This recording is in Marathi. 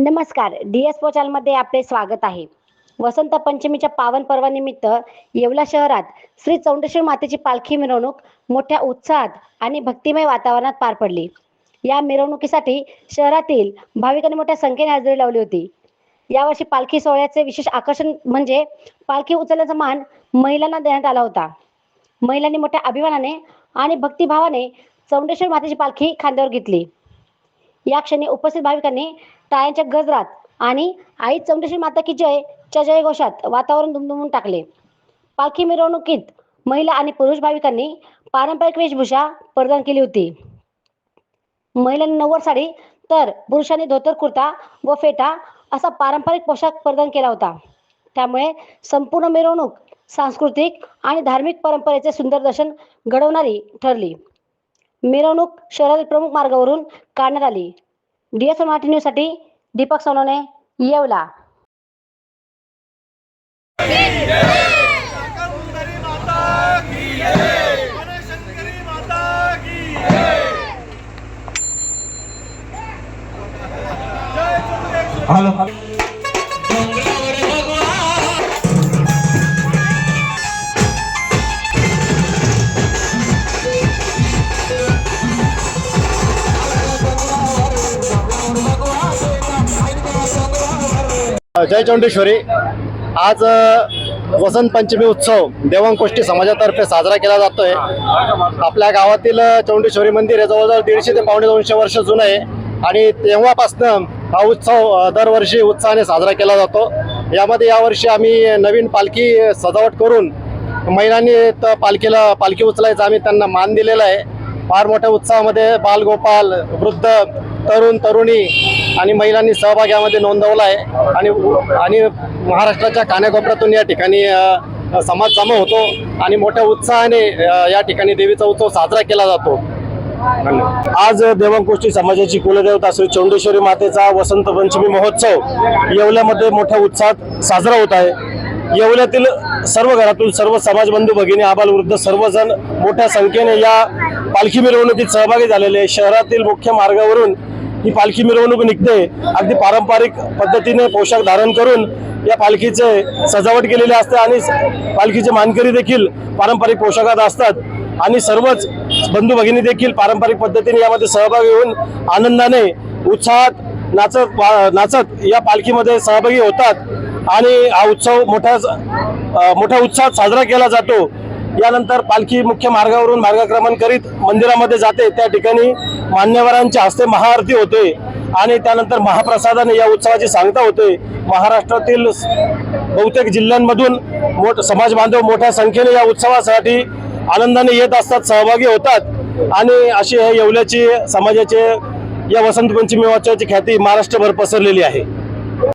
नमस्कार. डी एसमध्ये आपले स्वागत आहे. वसंत पंचमीच्या पावन पर्वानिमित्त येवला शहरात श्री चौंडेश्वर मातेची पालखी मिरवणूक मोठ्या उत्साहात आणि भक्तिमय वातावरणात पार पडली. या मिरवणुकीसाठी शहरातील भाविकांनी मोठ्या संख्येने हजेरी लावली होती. यावर्षी पालखी सोहळ्याचे विशेष आकर्षण म्हणजे पालखी उचलण्याचा मान महिलांना देण्यात आला होता. महिलांनी मोठ्या अभिमानाने आणि भक्तिभावाने चौंडेश्वर मातेची पालखी खांद्यावर घेतली. या क्षणी उपस्थित भाविकांनी टाळ्यांच्या गजरात आणि आई चौंडेश्वरी माता की जय च्या जयघोषात वातावरण दुमदुमून टाकले. पालखी मिरवणुकीत महिला आणि पुरुष भाविकांनी पारंपरिक वेशभूषा परिधान केली होती. महिलांनी नव्वार साडी तर पुरुषांनी धोतर कुर्ता व फेटा असा पारंपरिक पोशाख परिधान केला होता. त्यामुळे संपूर्ण मिरवणूक सांस्कृतिक आणि धार्मिक परंपरेचे सुंदर दर्शन घडवणारी ठरली. मिरवणूक शहरातील प्रमुख मार्गावरून काढण्यात आली. डी एस मराठी न्यूजसाठी दीपक सोनोने येवला. हॅलो जय चौंडेश्वरी. आज वसंत पंचमी उत्सव देवांकोष्टी समाजातर्फे साजरा केला जातोय. आपल्या गावातील चौंडेश्वरी मंदिर हे जवळजवळ दीडशे ते पावणे दोनशे वर्ष जुनं आहे आणि तेव्हापासनं हा उत्सव दरवर्षी उत्साहाने साजरा केला जातो. यामध्ये यावर्षी आम्ही नवीन पालखी सजावट करून महिलांनी तर पालखीला पालखी उचलायचा आम्ही त्यांना मान दिलेला आहे. फार मोठ्या उत्साहामध्ये बालगोपाल वृद्ध तरुण तरुणी आणि महिलांनी सहभाग यामध्ये नोंदवला आहे. आणि आणि महाराष्ट्राच्या कानाकोपऱ्यातून या ठिकाणी समाज जमा होतो आणि मोठ्या उत्साहाने या ठिकाणी देवीचा उत्सव साजरा केला जातो. आज देवांकोष्टी समाजाची कुलदेवता श्री चौंडेश्वरी मातेचा वसंत पंचमी महोत्सव येवल्यामध्ये मोठ्या उत्साहात साजरा होत आहे. येवल्यातील सर्व घरातून सर्व समाज बंधू भगिनी आबालवृद्ध सर्वजण मोठ्या संख्येने या पालखी मिरवणुकीत सहभागी झालेले आहे. शहरातील मुख्य मार्गावरून ही पालखी मिरवणूक निघते. अगदी पारंपरिक पद्धतीने पोशाख धारण करून या पालखीचे सजावट केलेली असते आणि पालखीचे मानकरी देखील पारंपरिक पोशाखात असतात. आणि सर्वच बंधू भगिनी देखील पारंपरिक पद्धतीने यामध्ये सहभागी होऊन आनंदाने उत्साहात नाचत वा- नाचत या पालखीमध्ये सहभागी होतात. आणि हा उत्सव मोठ्या मोठ्या उत्साहात साजरा केला जातो. यानंतर पालखी मुख्य मार्गावरून मार्गक्रमण करीत मंदिरामध्ये जाते. त्या ठिकाणी मान्यवरांच्या हस्ते महाआरती होते आणि त्यानंतर महाप्रसादाने या उत्सवाची सांगता होते. महाराष्ट्रातील बहुतेक जिल्ह्यांमधून मोठ समाज बांधव मोठ्या संख्येने या उत्सवासाठी आनंदाने येत असतात सहभागी होतात आणि अशी हे येवल्याची समाजाचे या वसंत पंचमी महोत्सवाची ख्याती महाराष्ट्रभर पसरलेली आहे.